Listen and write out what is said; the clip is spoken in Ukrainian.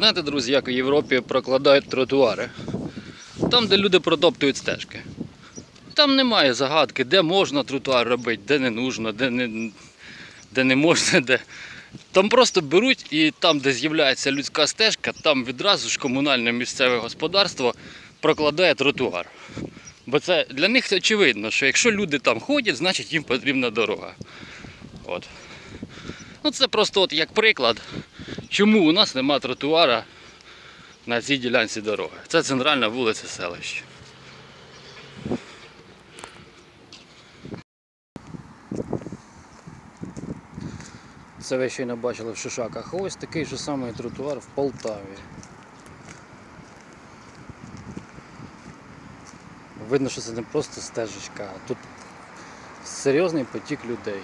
Знаєте, друзі, як у Європі прокладають тротуари? Там, де люди протоптують стежки. Там немає загадки, де можна тротуар робити, де не нужно, де не, де не можна, де. Там просто беруть і там, де з'являється людська стежка, там відразу ж комунальне місцеве господарство прокладає тротуар. Бо це для них очевидно, що якщо люди там ходять, значить їм потрібна дорога. От. Ну це просто от як приклад, чому у нас нема тротуара на цій ділянці дороги. Це центральна вулиця селища. Це ви не бачили в Шишаках. Ось такий же самий тротуар в Полтаві. Видно, що це не просто стежечка, а тут серйозний потік людей.